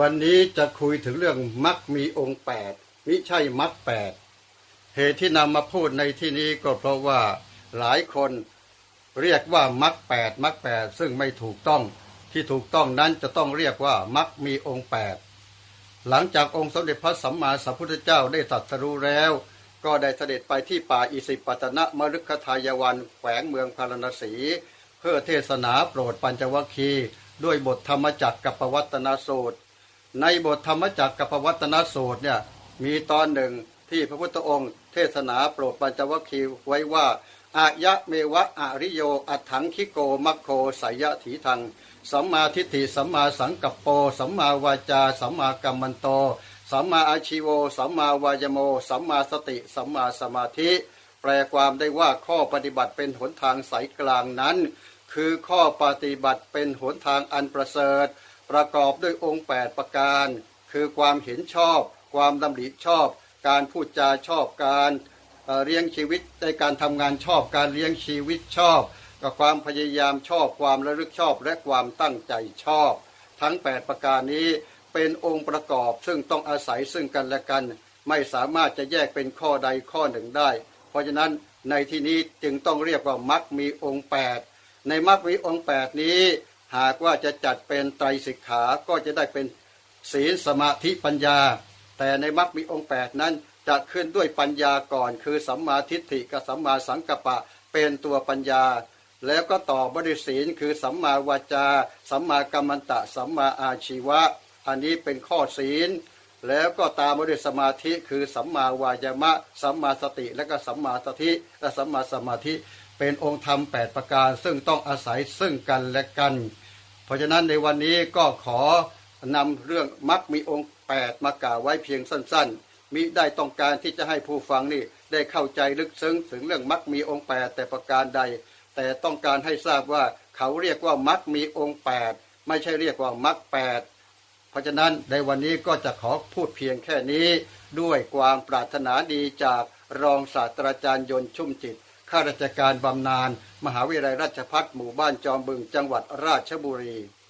วันนี้จะคุยถึงเรื่องมักมีองค์แปดมิใช่มักแปดเหตุที่นำมาพูดในที่นี้ก็เพราะว่าหลายคนเรียกว่ามักแปดมักแปดซึ่งไม่ถูกต้องที่ถูกต้องนั้นจะต้องเรียกว่ามักมีองค์แปดหลังจากองค์สมเด็จพระสัมมาสัมพุทธเจ้าได้ตรัสรู้แล้ว ก็ได้เสด็จไปที่ป่าอิสิปตนะมฤคทายวันแขวงเมืองพารณสี เพื่อเทศนาโปรดปัญจวัคคีย์ด้วยบทธรรมจักรกับปวัตนสูตร ในบทธรรมจักรกับปวัตนสูตรเนี่ยมีตอนหนึ่งที่พระพุทธองค์ เทศนาโปรดปัญจวัคคีย์ไว้ว่าอายะเมวะอริโย อัฏฐังคิโกมัคโคสายะถีทัง สัมมาทิฏฐิสัมมาสังกัปโป สัมมาวาจา สัมมากัมมันโต สัมมาอาชิโว สัมมาวายโม สัมมาสติ สัมมาสมาธิ แปลความได้ว่าข้อปฏิบัติเป็นหนทางสายกลางนั้น คือข้อปฏิบัติเป็นหนทางอันประเสริฐ ประกอบด้วยองค์ 8 ประการ คือความเห็นชอบ ความดำริชอบ การพูดจาชอบการเลี้ยงชีวิตในการทำงานชอบการเลี้ยงชีวิตชอบกับความพยายามชอบความระลึกชอบและความตั้งใจชอบ ทั้ง 8 ประการนี้เป็นองค์ประกอบซึ่งต้องอาศัยซึ่งกันและกัน ไม่สามารถจะแยกเป็นข้อใดข้อหนึ่งได้ เพราะฉะนั้นในที่นี้จึงต้องเรียกว่ามักมีองค์ 8 ในมักมีองค์ 8 นี้ หากว่าจะจัดเป็นไตรสิกขาก็จะได้เป็นศีลสมาธิปัญญา แต่ในมักมีองค์8นั้นจะขึ้นด้วยปัญญาก่อน คือสัมมาทิฏฐิกับสัมมาสังกัปปะเป็นตัวปัญญา แล้วก็ต่อบริศีลคือสัมมาวาจา สัมมากัมมันตะ สัมมาอาชีวะ อันนี้เป็นข้อศีล แล้วก็ตามมาด้วยสมาธิคือสัมมาวายามะ สัมมาสติ และก็สัมมาสติและสัมมาสมาธิ เป็นองค์ธรรม 8 ประการ ซึ่งต้องอาศัยซึ่งกันและกัน ราะฉะนั้นในวันนี้ก็ขอนำเรื่องมักมีองค์ 8 มากล่าวไว้เพียงสั้นๆ มิได้ต้องการที่จะให้ผู้ฟังนี่ได้เข้าใจลึกซึ้งถึงเรื่องมักมีองค์ 8 แต่ประการใด แต่ต้องการให้ทราบว่าเขาเรียกว่ามักมีองค์ 8 ไม่ใช่เรียกว่ามัก8เพราะฉะนั้นในวันนี้ก็จะขอพูดเพียงแค่นี้ ด้วยความปรารถนาดีจากรองศาสตราจารย์ยนต์ชุ่มจิต ข้าราชการบำนาญมหาวิทยาลัยราชพัฒหมู่บ้านจอมบึงจังหวัดราชบุรี